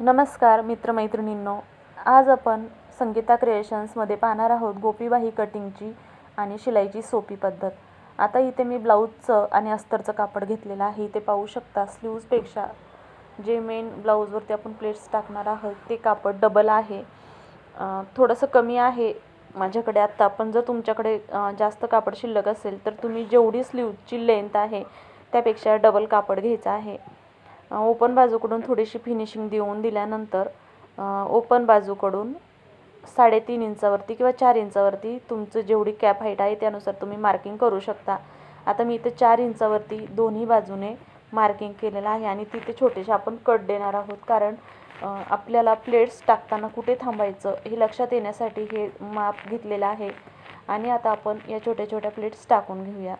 नमस्कार मित्रमैत्रिणींनो. आज आपण संगीता क्रिएशन्समध्ये पाहणार आहोत गोपीबाही कटिंगची आणि शिलाईची सोपी पद्धत. आता इथे मी ब्लाऊजचं आणि अस्तरचं कापड घेतलेलं आहे. इथे पाहू शकता स्लीव्जपेक्षा जे मेन ब्लाऊजवरती आपण प्लेट्स टाकणार आहोत ते कापड डबल आहे. थोडंसं कमी आहे माझ्याकडे. आत्ता पण जर तुमच्याकडे जास्त कापड शिल्लक असेल तर तुम्ही जेवढी स्लीवची लेंथ आहे त्यापेक्षा डबल कापड घ्यायचं आहे. ओपन बाजूकडून थोडीशी फिनिशिंग देऊन दिल्यानंतर ओपन बाजूकडून साडेतीन इंचावरती किंवा चार इंचावरती तुमचं जेवढी कॅप हाईट आहे त्यानुसार तुम्ही मार्किंग करू शकता. आता मी इथे चार इंचावरती दोन्ही बाजूने मार्किंग केलेलं आहे आणि तिथे छोटेसे आपण कट देणार आहोत. कारण आपल्याला प्लेट्स टाकताना कुठे थांबायचं हे लक्षात येण्यासाठी हे माप घेतलेलं आहे. आणि आता आपण या छोट्या छोट्या प्लेट्स टाकून घेऊया.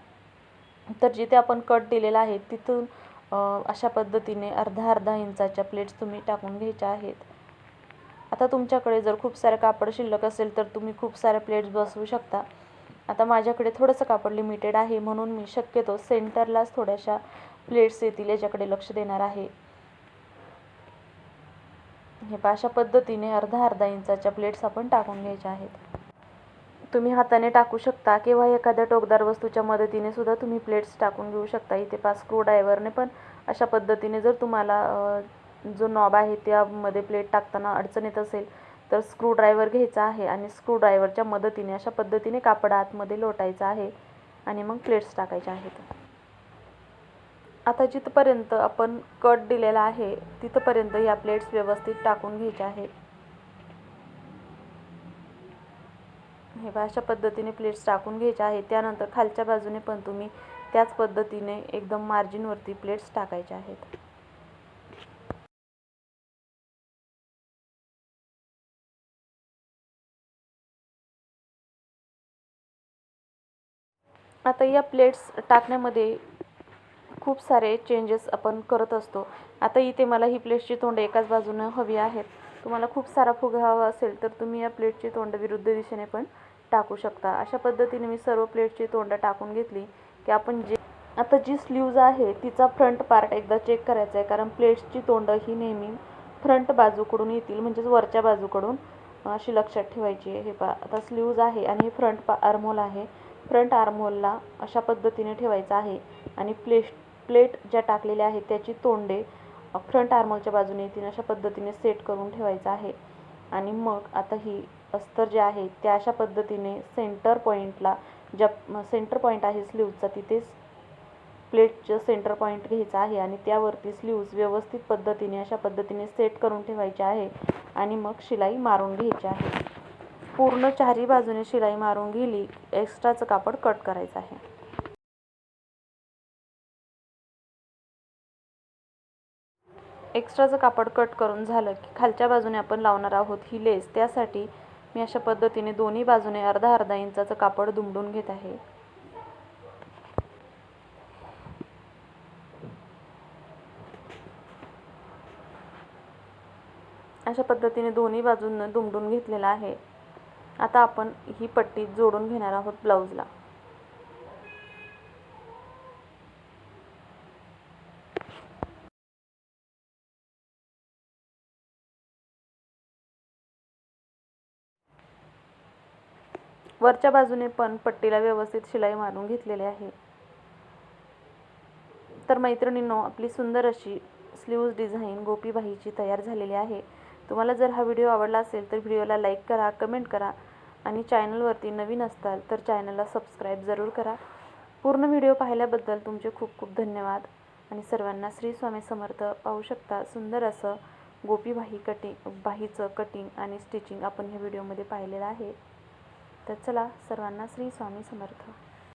तर जिथे आपण कट दिलेला आहे तिथून अशा पद्धतीने अर्धा अर्धा इंचाच्या प्लेट्स तुम्ही टाकून घ्यायच्या आहेत. आता तुमच्याकडे जर खूप सारं कापड शिल्लक असेल तर तुम्ही खूप साऱ्या प्लेट्स बसवू शकता. आता माझ्याकडे थोडंसं कापड लिमिटेड आहे म्हणून मी शक्यतो सेंटरलाच थोड्याशा प्लेट्स येतील याच्याकडे लक्ष देणार आहे. हे अशा पद्धतीने अर्धा अर्धा इंचाच्या प्लेट्स आपण टाकून घ्यायच्या आहेत. तुम्ही हाताने टाकू शकता किंवा एखाद्या टोकदार वस्तूच्या मदतीने सुद्धा तुम्ही प्लेट्स टाकून घेऊ शकता. इथे पास स्क्रू ड्रायव्हरने पण अशा पद्धतीने जर तुम्हाला जो नॉब आहे त्यामध्ये प्लेट टाकताना अडचण येत असेल तर स्क्रू ड्रायव्हर घ्यायचा आहे आणि स्क्रू ड्रायव्हरच्या मदतीने अशा पद्धतीने कापड आतमध्ये लोटायचं आहे आणि मग प्लेट्स टाकायच्या आहेत. आता जिथपर्यंत आपण कट दिलेला आहे तिथपर्यंत या प्लेट्स व्यवस्थित टाकून घ्यायच्या आहेत. हे अशा पद्धतीने प्लेट्स टाकून घ्यायच्या आहेत. त्यानंतर खालच्या बाजूने पण तुम्ही त्याच पद्धतीने एकदम मार्जिनवरती प्लेट्स टाकायच्या आहेत. आता या प्लेट्स टाकण्यामध्ये खूप सारे चेंजेस आपण करत असतो. आता इथे मला ही प्लेट्सची तोंड एकाच बाजूनं हवी आहेत. तुम्हाला खूप सारा फुगा हवा असेल तर तुम्ही या प्लेटची तोंड विरुद्ध दिशेने पण टाकू शकता. अशा पद्धतीने मी सर्व प्लेटची तोंड टाकून घेतली की आपण जे आता जी स्लीव्ज आहे तिचा फ्रंट पार्ट एकदा चेक करायचा आहे कारण प्लेट्सची तोंड ही नेहमी फ्रंट बाजूकडून येतील म्हणजेच वरच्या बाजूकडून अशी लक्षात ठेवायची आहे. हे पा आता स्लीव्ज आहे आणि हे फ्रंट पा आर्मोल आहे. फ्रंट आर्मोलला अशा पद्धतीने ठेवायचं आहे आणि प्लेट प्लेट ज्या टाकलेल्या आहेत त्याची तोंडे फ्रंट आर्मोलच्या बाजूने येतील अशा पद्धतीने सेट करून ठेवायचं आहे. आणि मग आता ही अस्तर जे आहे त्या अशा पद्धतीने सेंटर पॉईंटला ज्या सेंटर पॉईंट आहे स्लीवचा तिथेच प्लेटचं सेंटर पॉईंट घ्यायचा आहे आणि त्यावरती स्लीव्ज व्यवस्थित पद्धतीने अशा पद्धतीने सेट करून ठेवायचे आहे आणि मग शिलाई मारून घ्यायची आहे. पूर्ण चारही बाजूने शिलाई मारून गेली एक्स्ट्राचं कापड कट करायचं आहे. एक्स्ट्राचं कापड कट करून झालं की खालच्या बाजूने आपण लावणार आहोत ही लेस त्यासाठी मी अशा पद्धतीने दोन्ही बाजूने अर्धा अर्धा इंचाचं कापड दुमडून घेत आहे. अशा पद्धतीने दोन्ही बाजूंना दुमडून घेतलेलं आहे. आता आपण ही पट्टी जोडून घेणार आहोत ब्लाऊजला. वरच्या बाजूने पण पट्टीला व्यवस्थित शिलाई मारून घेतलेली आहे. तर मैत्रिणींनो आपली सुंदर अशी स्लीव्ज डिझाईन गोपीबाईची तयार झालेली आहे. तुम्हाला जर हा व्हिडिओ आवडला असेल तर व्हिडिओला लाईक करा कमेंट करा आणि चॅनलवरती नवीन असताल तर चॅनलला सबस्क्राईब जरूर करा. पूर्ण व्हिडिओ पाहिल्याबद्दल तुमचे खूप खूप धन्यवाद आणि सर्वांना श्री स्वामी समर्थ. पाहू शकता सुंदर असं गोपीबाही कटिंग बाहीचं कटिंग आणि स्टिचिंग आपण ह्या व्हिडिओमध्ये पाहिलेलं आहे. तर चला सर्वांना श्री स्वामी समर्थ.